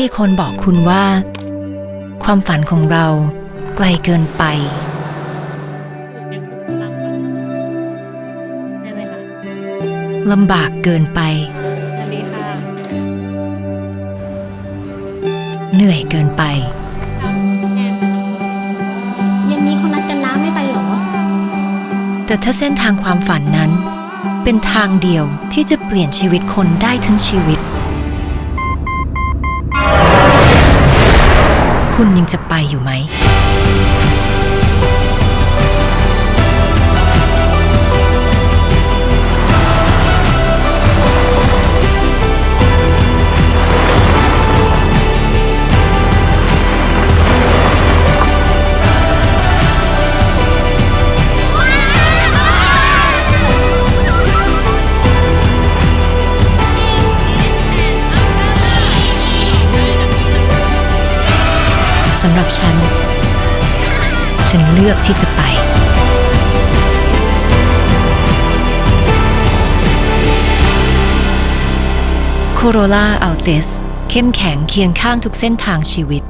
มีคนบอกคุณว่า ความฝันของเราไกลเกินไปได้ไหมคะลำบากเกินไปสวัสดีค่ะเหนื่อยเกินไป เย็นนี้เขานัดกันน้าไม่ไปเหรอ แต่ถ้าเส้นทางความฝันนั้น เป็นทางเดียวที่จะเปลี่ยนชีวิตคนได้ทั้งชีวิต คุณยังจะไปอยู่ สำหรับฉัน ฉันเลือกที่จะไป โคโรล่าอัลติสเข้มแข็งเคียงข้างทุกเส้นทางชีวิต